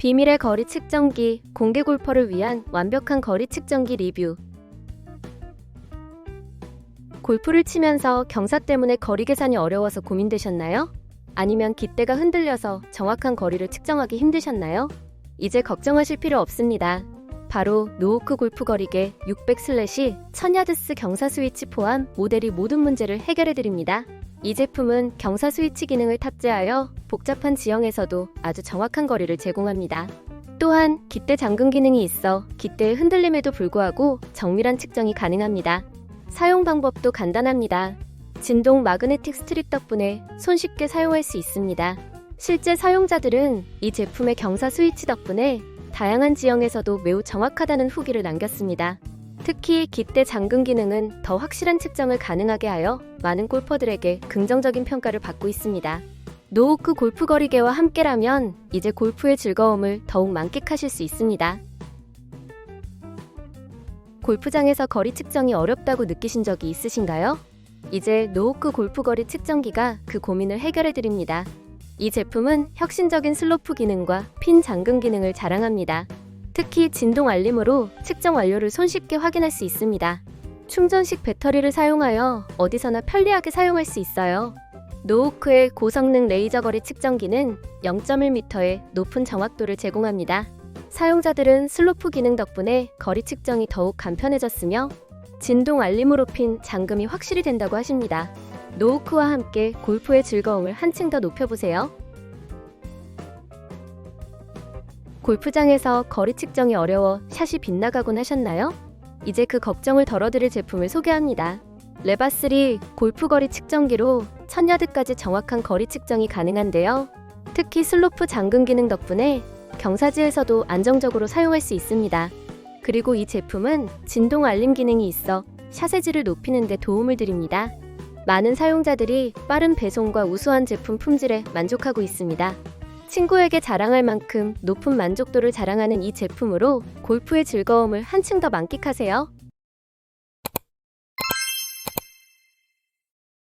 비밀의 거리 측정기 공개 골퍼를 위한 완벽한 거리 측정기 리뷰. 골프를 치면서 경사 때문에 거리 계산이 어려워서 고민되셨나요? 아니면 깃대가 흔들려서 정확한 거리를 측정하기 힘드셨나요? 이제 걱정하실 필요 없습니다. 바로 노호크 골프 거리계 600 슬래시 1000야드스 경사 스위치 포함 모델이 모든 문제를 해결해 드립니다. 이 제품은 경사 스위치 기능을 탑재하여 복잡한 지형에서도 아주 정확한 거리를 제공합니다. 또한 깃대 잠금 기능이 있어 깃대의 흔들림에도 불구하고 정밀한 측정이 가능합니다. 사용 방법도 간단합니다. 진동 마그네틱 스트립 덕분에 손쉽게 사용할 수 있습니다. 실제 사용자들은 이 제품의 경사 스위치 덕분에 다양한 지형에서도 매우 정확하다는 후기를 남겼습니다. 특히 깃대 잠금 기능은 더 확실한 측정을 가능하게 하여 많은 골퍼들에게 긍정적인 평가를 받고 있습니다. 노호크 골프 거리계와 함께라면 이제 골프의 즐거움을 더욱 만끽하실 수 있습니다. 골프장에서 거리 측정이 어렵다고 느끼신 적이 있으신가요? 이제 노호크 골프 거리 측정기가 그 고민을 해결해 드립니다. 이 제품은 혁신적인 슬로프 기능과 핀 잠금 기능을 자랑합니다. 특히 진동 알림으로 측정 완료를 손쉽게 확인할 수 있습니다. 충전식 배터리를 사용하여 어디서나 편리하게 사용할 수 있어요. 노호크의 고성능 레이저 거리 측정기는 0.1m의 높은 정확도를 제공합니다. 사용자들은 슬로프 기능 덕분에 거리 측정이 더욱 간편해졌으며 진동 알림으로 핀 잠금이 확실히 된다고 하십니다. 노호크와 함께 골프의 즐거움을 한층 더 높여보세요. 골프장에서 거리 측정이 어려워 샷이 빗나가곤 하셨나요? 이제 그 걱정을 덜어드릴 제품을 소개합니다. 레바3 골프 거리 측정기로 1000야드까지 정확한 거리 측정이 가능한데요. 특히 슬로프 잠금 기능 덕분에 경사지에서도 안정적으로 사용할 수 있습니다. 그리고 이 제품은 진동 알림 기능이 있어 샷의 질을 높이는 데 도움을 드립니다. 많은 사용자들이 빠른 배송과 우수한 제품 품질에 만족하고 있습니다. 친구에게 자랑할 만큼 높은 만족도를 자랑하는 이 제품으로 골프의 즐거움을 한층 더 만끽하세요.